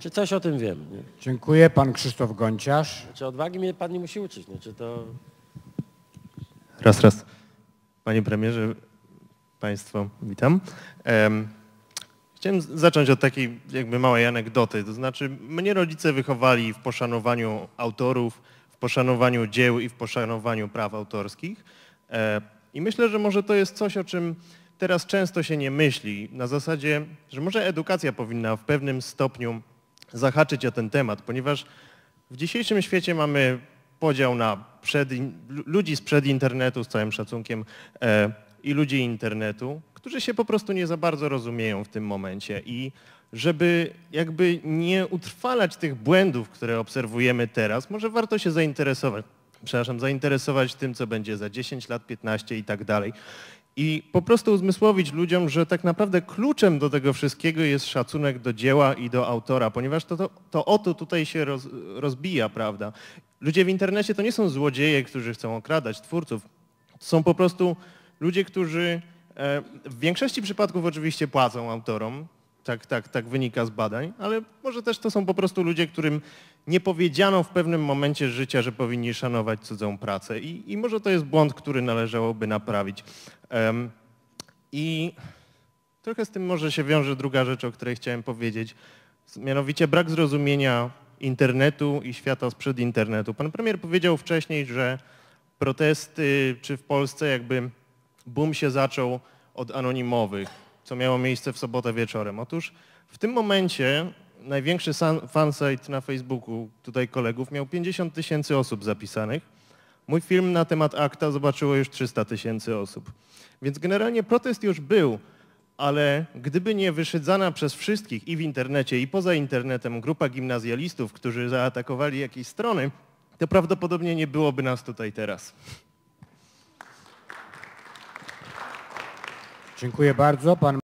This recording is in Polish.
Czy coś o tym wiem? Nie? Dziękuję. Pan Krzysztof Gonciarz. Czy odwagi mnie pan nie musi uczyć? Nie? Czy to... Raz, raz. Panie premierze, Państwo, witam. Em, Chciałem zacząć od takiej jakby małej anegdoty. To znaczy, mnie rodzice wychowali w poszanowaniu autorów, w poszanowaniu dzieł i w poszanowaniu praw autorskich. E, I myślę, że może to jest coś, o czym teraz często się nie myśli. Na zasadzie, że może edukacja powinna w pewnym stopniu zahaczyć o ten temat, ponieważ w dzisiejszym świecie mamy podział na przed, ludzi sprzed internetu, z całym szacunkiem, e, i ludzi internetu, którzy się po prostu nie za bardzo rozumieją w tym momencie. I żeby jakby nie utrwalać tych błędów, które obserwujemy teraz, może warto się zainteresować, przepraszam, zainteresować tym, co będzie za 10 lat, 15 i tak dalej. I po prostu uzmysłowić ludziom, że tak naprawdę kluczem do tego wszystkiego jest szacunek do dzieła i do autora, ponieważ to, to, to tutaj się roz, rozbija, prawda? Ludzie w internecie to nie są złodzieje, którzy chcą okradać twórców. To są po prostu ludzie, którzy e, w większości przypadków oczywiście płacą autorom, tak, tak, tak wynika z badań, ale może też to są po prostu ludzie, którym nie powiedziano w pewnym momencie życia, że powinni szanować cudzą pracę i, i może to jest błąd, który należałoby naprawić. Em, I trochę z tym może się wiąże druga rzecz, o której chciałem powiedzieć, mianowicie brak zrozumienia internetu i świata sprzed internetu. Pan premier powiedział wcześniej, że protesty, czy w Polsce jakby boom się zaczął od anonimowych, co miało miejsce w sobotę wieczorem. Otóż w tym momencie największy fansite na Facebooku tutaj kolegów miał 50 tysięcy osób zapisanych. Mój film na temat akta zobaczyło już 300 tysięcy osób. Więc generalnie protest już był, ale gdyby nie wyszydzana przez wszystkich i w internecie, i poza internetem grupa gimnazjalistów, którzy zaatakowali jakieś strony, to prawdopodobnie nie byłoby nas tutaj teraz. Dziękuję bardzo. Pan